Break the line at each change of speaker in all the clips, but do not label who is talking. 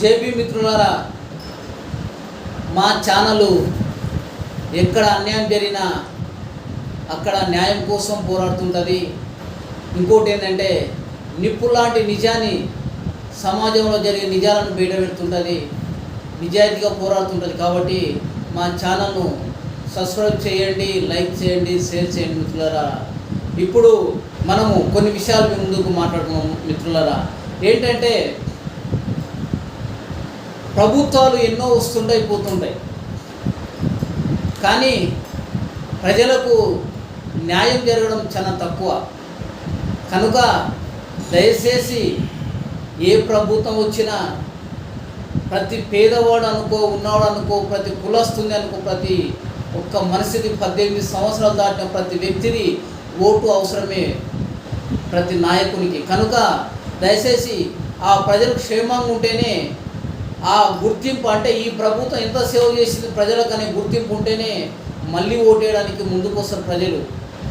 JB మిత్రులారా మా channel ఎక్కడ అన్యాయం జరిగినా అక్కడ న్యాయం కోసం పోరాడుతుంటుంది. ఇంకోటి ఏంటంటే నిప్పు లాంటి నిజాన్ని సమాజంలో జరిగే నిజాలను బయట పెడుతుంటుంది. నిజాయితీగా పోరాడుతుంటుంది కాబట్టి మా ఛానల్ను సబ్స్క్రైబ్ చేయండి లైక్ చేయండి షేర్ చేయండి మిత్రులారా. ఇప్పుడు మనము కొన్ని విషయాలు ముందుకు మాట్లాడుకున్నాము మిత్రులారా. ఏంటంటే ప్రభుత్వాలు ఎన్నో వస్తుంటాయి పోతుంటాయి. కానీ ప్రజలకు న్యాయం జరగడం చాలా తక్కువ. కనుక దయచేసి ఏ ప్రభుత్వం వచ్చినా ప్రతి పేదవాడు అనుకో ఉన్నవాడు అనుకో ప్రతి కులస్తుంది అనుకో ప్రతి ఒక్క మనిషికి పద్దెనిమిది సంవత్సరాలు దాటిన ప్రతి వ్యక్తిని ఓటు అవసరమే ప్రతి నాయకునికి. కనుక దయచేసి ఆ ప్రజలు క్షేమంగా ఉంటేనే ఆ గుర్తింపు అంటే ఈ ప్రభుత్వం ఎంత సేవ చేసింది ప్రజలకు అనే గుర్తింపు ఉంటేనే మళ్ళీ ఓటేయడానికి ముందుకొస్తారు ప్రజలు.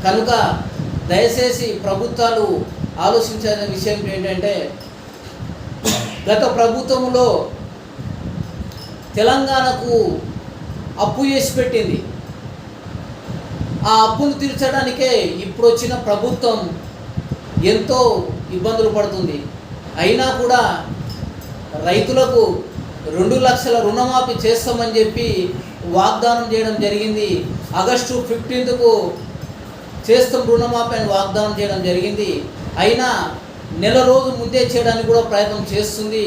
కనుక దయచేసి ప్రభుత్వాలు ఆలోచించాల్సిన విషయం ఏంటంటే గత ప్రభుత్వంలో తెలంగాణకు అప్పు చేసి పెట్టింది. ఆ అప్పును తీర్చడానికే ఇప్పుడు వచ్చిన ప్రభుత్వం ఎంతో ఇబ్బందులు పడుతుంది. అయినా కూడా రైతులకు రెండు లక్షల రుణమాఫీ చేస్తామని చెప్పి వాగ్దానం చేయడం జరిగింది. ఆగస్టు ఫిఫ్టీన్త్కు చేస్తాం రుణమాఫీ అని వాగ్దానం చేయడం జరిగింది. అయినా నెల రోజు ముందే చేయడానికి కూడా ప్రయత్నం చేస్తుంది.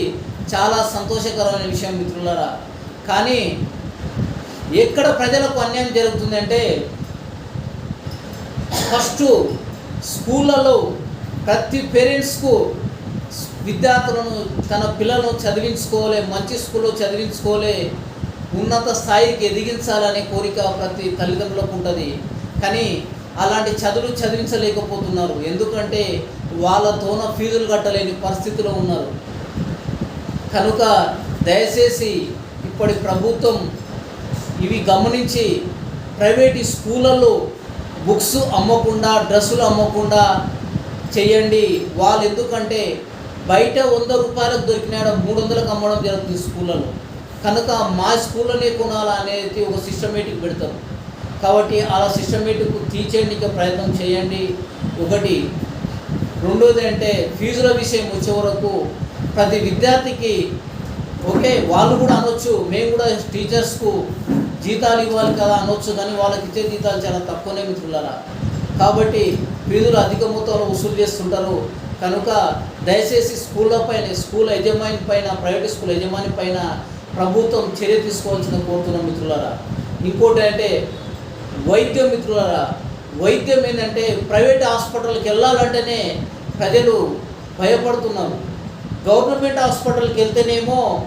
చాలా సంతోషకరమైన విషయం మిత్రులారా. కానీ ఎక్కడ ప్రజలకు అన్యాయం జరుగుతుందంటే ఫస్ట్ స్కూళ్ళలో ప్రతి పేరెంట్స్కు విద్యార్థులను తన పిల్లలను చదివించుకోలే మంచి స్కూల్లో చదివించుకోలే ఉన్నత స్థాయికి ఎదిగించాలనే కోరిక ప్రతి తల్లిదండ్రులకు ఉంటుంది. కానీ అలాంటి చదువులు చదివించలేకపోతున్నారు. ఎందుకంటే వాళ్ళతోన ఫీజులు కట్టలేని పరిస్థితిలో ఉన్నారు. కనుక దయచేసి ఇప్పటి ప్రభుత్వం ఇవి గమనించి ప్రైవేట్ స్కూళ్ళల్లో బుక్స్ అమ్మకుండా డ్రెస్సులు అమ్మకుండా చేయండి. వాళ్ళు ఎందుకంటే బయట వంద రూపాయలకు దొరికినాడ మూడు వందలకు అమ్మడం జరుగుతుంది స్కూళ్ళలో. కనుక మా స్కూల్లోనే కొనాలా అనేది ఒక సిస్టమేటిక్ పెడతారు. కాబట్టి అలా సిస్టమేటిక్ తీర్చేయండి ప్రయత్నం చేయండి. ఒకటి రెండోది అంటే ఫీజుల విషయం వచ్చే వరకు ప్రతి విద్యార్థికి ఓకే వాళ్ళు కూడా అనొచ్చు మేము కూడా టీచర్స్కు జీతాలు ఇవ్వాలి కదా అనొచ్చు కానీ వాళ్ళకి ఇచ్చే జీతాలు చాలా తక్కువనే మిత్రులారా. కాబట్టి ఫీజులు అధిక మొత్తంలో వసూలు చేస్తుంటారు. కనుక దయచేసి స్కూళ్ళ పైన స్కూల్ యజమాని పైన ప్రైవేట్ స్కూల్ యజమాని పైన ప్రభుత్వం చర్య తీసుకోవాల్సిన కోరుతున్నాం మిత్రులారా. ఇంకోటి అంటే వైద్యం మిత్రులారా. వైద్యం ఏంటంటే ప్రైవేట్ హాస్పిటల్కి వెళ్ళాలంటేనే ప్రజలు భయపడుతున్నారు. గవర్నమెంట్ హాస్పిటల్కి వెళ్తేనేమో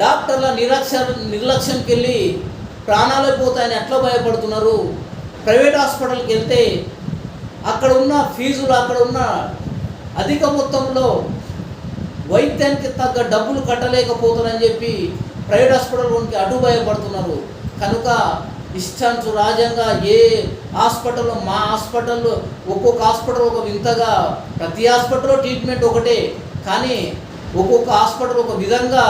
డాక్టర్ల నిరక్ష నిర్లక్ష్యంకి వెళ్ళి ప్రాణాలు పోతాయని ఎట్లా భయపడుతున్నారు. ప్రైవేట్ హాస్పిటల్కి వెళ్తే అక్కడ ఉన్న ఫీజులు అక్కడ ఉన్న అధిక మొత్తంలో వైద్యానికి తగ్గ డబ్బులు కట్టలేకపోతున్నారని చెప్పి ప్రైవేట్ హాస్పిటల్కి అడుగు భయపడుతున్నారు. కనుక ఇష్టాంచు రాజంగా ఏ హాస్పిటల్లో మా హాస్పిటల్లో ఒక్కొక్క హాస్పిటల్ ఒక వింతగా ప్రతి హాస్పిటల్లో ట్రీట్మెంట్ ఒకటే. కానీ ఒక్కొక్క హాస్పిటల్ ఒక విధంగా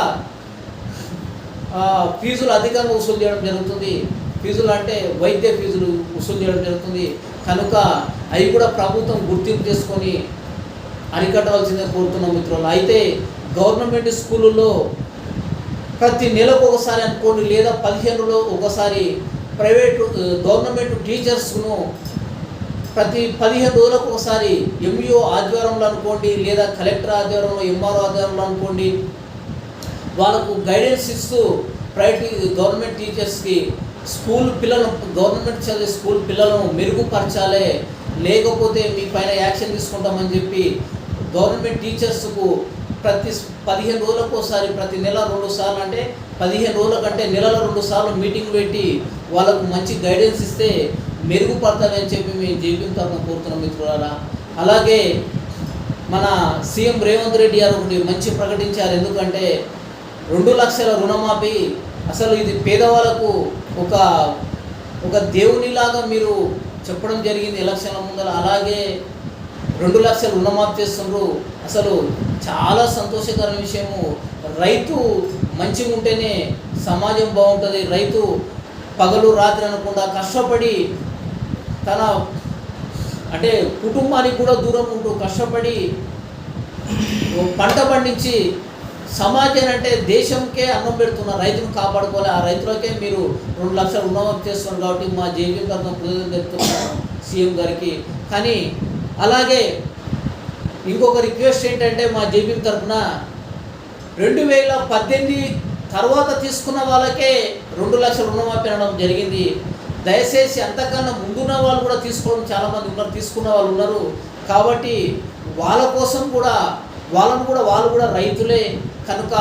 ఫీజులు అధికంగా వసూలు చేయడం జరుగుతుంది. ఫీజులు అంటే వైద్య ఫీజులు వసూలు చేయడం జరుగుతుంది. కనుక అవి కూడా ప్రభుత్వం గుర్తింపు చేసుకొని అరికట్టాల్సిందే కోరుతున్నాం మిత్రులు అయితే గవర్నమెంట్ స్కూళ్ళలో ప్రతి నెలకు ఒకసారి అనుకోండి లేదా పదిహేనులో ఒకసారి ప్రైవేటు గవర్నమెంట్ టీచర్స్ను ప్రతి పదిహేను రోజులకు ఒకసారి ఎంఈఓ ఆధ్వర్యంలో అనుకోండి లేదా కలెక్టర్ ఆధ్వర్యంలో ఎంఆర్ఓ ఆధ్వర్యంలో అనుకోండి వాళ్ళకు గైడెన్స్ ఇస్తూ ప్రైవేట్ గవర్నమెంట్ టీచర్స్కి స్కూల్ పిల్లలు గవర్నమెంట్ చదివే స్కూల్ పిల్లలను మెరుగుపరచాలి లేకపోతే మీ పైన యాక్షన్ తీసుకుంటామని చెప్పి గవర్నమెంట్ టీచర్స్కు ప్రతి పదిహేను రోజులకు ఒకసారి ప్రతి నెల రెండు సార్లు అంటే పదిహేను రోజుల కంటే నెలలో రెండు సార్లు మీటింగ్ పెట్టి వాళ్ళకు మంచి గైడెన్స్ ఇస్తే మెరుగుపడతారని చెప్పి మేము జీవితం తరఫున కోరుతున్నాం మిత్రులారా. అలాగే మన సీఎం రేవంత్ రెడ్డి గారు ఒకటి మంచి ప్రకటించారు. ఎందుకంటే రెండు లక్షల రుణమాఫీ అసలు ఇది పేదవాళ్ళకు ఒక ఒక దేవునిలాగా మీరు చెప్పడం జరిగింది ఎలక్షన్ల ముందర. అలాగే రెండు లక్షలు రుణమాఫీ చేస్తుండ్రు. అసలు చాలా సంతోషకరమైన విషయము. రైతు మంచిగా ఉంటేనే సమాజం బాగుంటుంది. రైతు పగలు రాత్రి అనకుండా కష్టపడి తన అంటే కుటుంబానికి కూడా దూరం ఉంటూ కష్టపడి పంట పండించి సమాజం అంటే దేశంకే అన్నం పెడుతున్న రైతును కాపాడుకోవాలి. ఆ రైతులకే మీరు రెండు లక్షలు రుణమాఫీ చేస్తున్నారు కాబట్టి మా జేబీ తరఫున కృతజ్ఞతలు తెలుపుతున్నాను సీఎం గారికి. కానీ అలాగే ఇంకొక రిక్వెస్ట్ ఏంటంటే మా జేబీ తరఫున రెండు వేల పద్దెనిమిది తర్వాత తీసుకున్న వాళ్ళకే రెండు లక్షల రుణమాఫీ అనడం జరిగింది. దయచేసి అంతకన్నా ముందున్న వాళ్ళు కూడా తీసుకోవడం చాలామంది ఉన్నారు తీసుకున్న వాళ్ళు ఉన్నారు. కాబట్టి వాళ్ళ కోసం కూడా వాళ్ళను కూడా వాళ్ళు కూడా రైతులే. కనుక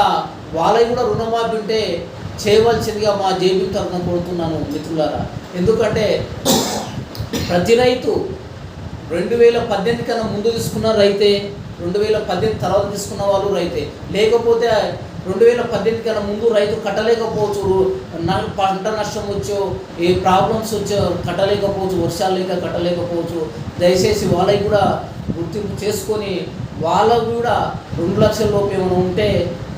వాళ్ళకి కూడా రుణమాఫీ ఉంటే చేయవలసిందిగా మా జేబీ తరఫున కోరుతున్నాను మిత్రులారా. ఎందుకంటే ప్రతి రైతు రెండు వేల పద్దెనిమిది కన్నా ముందు తీసుకున్న రైతే రెండు వేల పద్దెనిమిది తర్వాత తీసుకున్న వాళ్ళు రైతే. లేకపోతే రెండు వేల పద్దెనిమిది కన్నా ముందు రైతు కట్టలేకపోవచ్చు. పంట నష్టం వచ్చో ఏ ప్రాబ్లమ్స్ వచ్చో కట్టలేకపోవచ్చు వర్షాలు లేక కట్టలేకపోవచ్చు. దయచేసి వాళ్ళకి కూడా గుర్తింపు చేసుకొని వాళ్ళకు కూడా రెండు లక్షల లోపు ఏమైనా ఉంటే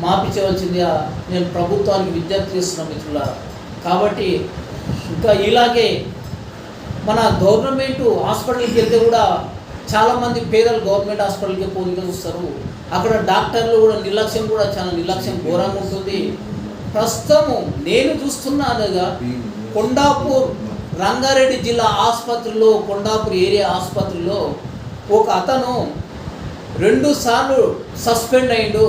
మాపించవలసిందిగా నేను ప్రభుత్వానికి విజ్ఞప్తి చేస్తున్నా మిత్రులారా. కాబట్టి ఇంకా ఇలాగే మన గవర్నమెంట్ హాస్పిటల్కి వెళ్తే కూడా చాలామంది పేదలు గవర్నమెంట్ హాస్పిటల్కి పోలిక చూస్తారు అక్కడ డాక్టర్లు కూడా నిర్లక్ష్యం కూడా చాలా నిర్లక్ష్యం ఘోరంగా ఉంటుంది. ప్రస్తుతము నేను చూస్తున్నానుగా కొండాపూర్ రంగారెడ్డి జిల్లా ఆసుపత్రిలో కొండాపూర్ ఏరియా ఆసుపత్రిలో ఒక అతను రెండు సార్లు సస్పెండ్ అయిండు.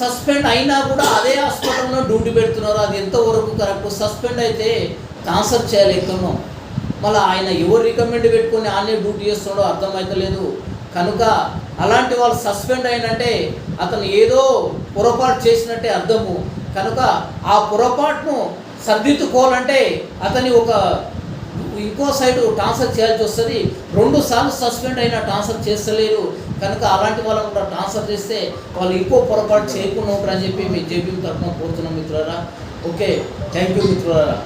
సస్పెండ్ అయినా కూడా అదే హాస్పిటల్లో డ్యూటీ పెడుతున్నారు. అది ఎంతవరకు కరెక్ట్? సస్పెండ్ అయితే ట్రాన్స్ఫర్ చేయాలి ఎక్కడో మళ్ళీ ఆయన ఎవరు రికమెండ్ పెట్టుకొని ఆయనే డ్యూటీ చేస్తున్నాడో అర్థమవుతలేదు కనుక అలాంటి వాళ్ళు సస్పెండ్ అయినంటే అతను ఏదో పొరపాటు చేసినట్టే అర్థము. కనుక ఆ పొరపాటును సర్దిద్దుకోవాలంటే అతని ఒక ఇంకో సైడ్ ట్రాన్స్ఫర్ చేయాల్సి వస్తుంది. రెండు సార్లు సస్పెండ్ అయినా ట్రాన్స్ఫర్ చేస్తలేరు. కనుక అలాంటి వాళ్ళని కూడా ట్రాన్స్ఫర్ చేస్తే వాళ్ళు ఇంకో పొరపాటు చేయకుండా ఉంటారని చెప్పి మీ జేపీ తరఫున కోరుతున్నాం మిత్రులారా. ఓకే థ్యాంక్ యూ మిత్రులారా.